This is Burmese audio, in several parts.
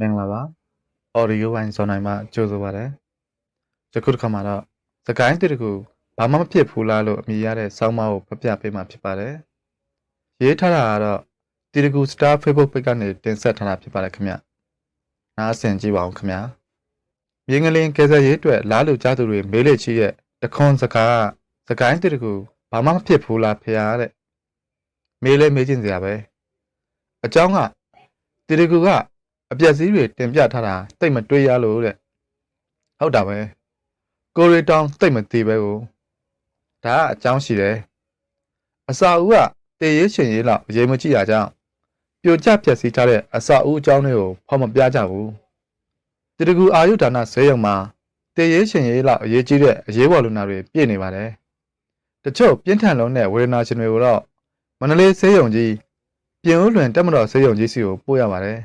မင်္ဂလာပါ audio ဝိုင်းစောနိုင်မှာကြိုဆိုပါရစေယခုတစ်ခါမှာတော့စကိုင်းတစ်တကူဘာမှမဖြစ်ဘူးလားလို့အမည်ရတဲ့စောင်းမကိုဖတ်ပြပေးမှာဖြစ်ပါတယ်ရေးထားတာကတော့တီတကူ Star Facebook page ကနေတင်ဆက်ထားတာဖြစ်ပါတယ်ခင်ဗျနားဆင်ကြည့်ပါအောင်ခင်ဗျမြင်းကလေးကဲဆယ်ရေးအတွက်လားလူကြားသူတွေမေးလေချီရဲ့တခွန်စကားကစကိုင်းတစ်တကူဘာမှမဖြစ်ဘူးလားဖေရတဲ့မေးလဲမေးချင်းစရာပဲအကြောင်းကတီတကူက အပြက်စည်းတွေတင်ပြထားတာတိတ်မတွေးရလို့တဲ့ဟုတ်တာပဲကိုရီတောင်တိတ်မသေးပဲကိုဒါကအကြောင်းရှိတယ်အစာဦးကတေရေးရှင်ရေးလောက်ရေမကြည့်ရကြောင်းပြိုကျပြက်စီးထားတဲ့အစာဦးအကြောင်းတွေကိုဖော်မပြကြဘူးတတကူအာယုဒါနဇဲယုံမှာတေရေးရှင်ရေးလောက်အရေးကြီးတဲ့အရေးပေါ်လူနာတွေပြည့်နေပါတယ်တချို့ပြင်းထန်လုံးတဲ့ဝေဒနာရှင်တွေကိုတော့မန္တလေးဇဲယုံကြီးပြင်ဦးလွင်တက်မတော်ဇဲယုံကြီးစီကိုပို့ရပါတယ်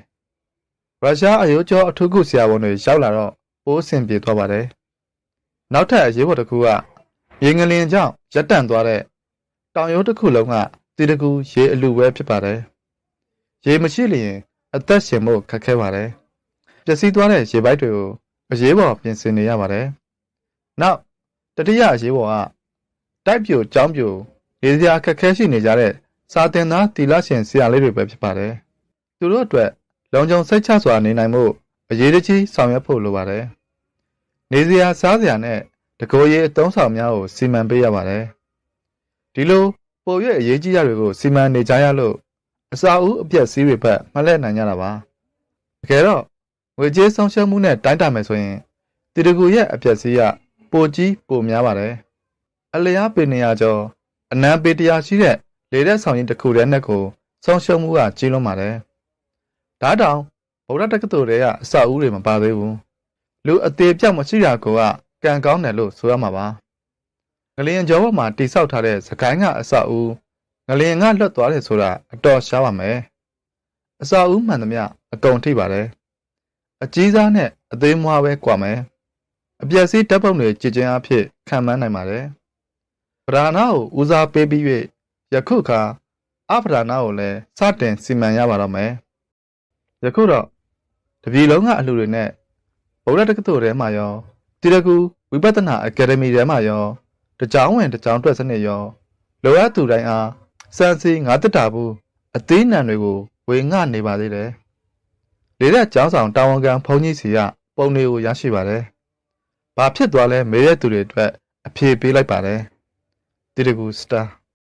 ရုရှားအယိုးကျော်အထူးကုဆရာဝန်တွေရောက်လာတော့ပိုးအဆင်ပြေသွားပါတယ်။နောက်ထပ်အရေးပေါ်တစ်ခုကရေငလင်ကြောင့်ရက်တန့်သွားတဲ့တောင်ရိုးတစ်ခုလုံးကတီတကူရေအလူပဲဖြစ်ပါတယ်။ရေမရှိလျင်အသက်ရှင်ဖို့ခက်ခဲပါတယ်။ပျက်စီးသွားတဲ့ရေပိုက်တွေကိုအရေးပေါ်ပြင်ဆင်နေရပါတယ်။နောက်တတိယအရေးပေါ်ကတိုက်ပြိုကြောင်းပြိုရေစရာခက်ခဲရှိနေကြတဲ့စာတင်သားတီလာရှင်ဆရာလေးတွေပဲဖြစ်ပါတယ်။သူတို့အတွက် လုံခြုံစိတ်ချစွာနေနိုင်မှုအရေးတကြီးဆောင်ရွက်ဖို့လိုပါတယ်။နေစရာစားစရာနဲ့တကိုယ်ရေးအသုံးဆောင်များကိုစီမံပေးရပါတယ်။ဒီလိုပို၍အရေးကြီးရတွေကိုစီမံနေကြရလို့အစာအုပ်အပြက်စီးတွေဘက်မလှည့်နိုင်ကြတာပါ။တကယ်တော့ငွေကြေးဆုံးရှုံးမှုနဲ့တိုင်းတာမယ်ဆိုရင်တီတကူရဲ့အပြက်စီးကပိုကြီးပိုများပါတယ်။အလျားပေနေရကျော်အနံပေတရားရှိတဲ့လေတဲ့ဆောင်ရင်တစ်ခုတည်းနဲ့ကိုဆုံးရှုံးမှုကကြီးလွန်းပါတယ်။ ဒါတောင်ဗုဒ္ဓတက္ကသိုလ်တွေကအစအဦးတွေမပါသေးဘူးလူအသေးပြောက်မရှိတာကိုကကံကောင်းတယ်လို့ဆိုရမှာပါငလျင်ကျော်ဘက်မှာတိဆောက်ထားတဲ့စကိုင်းကအစအဦးငလျင်ကလွတ်သွားတယ်ဆိုတာအတော်ရှားပါမယ်အစအဦးမှန်သမျှအကုန်ထိပါတယ်အကြီးစားနဲ့အသေးမွားပဲကွာမယ်အပြက်စီးဓာတ်ပုံတွေကြည်ကျင်းအဖြစ်ခံမှန်းနိုင်ပါတယ်ပဓာနာကိုဦးစားပေးပြီး၍ယခုခါအပဓာနာကိုလည်းစတင်စီမံရပါတော့မယ် ယခုတော့တပြည်လုံးကအလှူတွေနဲ့ဗုဒ္ဓတက္ကသိုလ်ထဲမှာရောတိရကူဝိပဿနာအကယ်ဒမီထဲမှာရောတကြောင်ဝင်တကြောင်တွက်စနစ်ရောလောရသူတိုင်းအားစံစီငါတက်တာဘူးအသေးနံတွေကိုဝေငှနေပါသေးတယ်လေတဲ့ကျောင်းဆောင်တာဝန်ခံဘုန်းကြီးစီကပုံတွေကိုရရှိပါတယ်ဘာဖြစ်သွားလဲမေးတဲ့သူတွေအတွက်အဖြေပေးလိုက်ပါတယ်တိရကူစတာ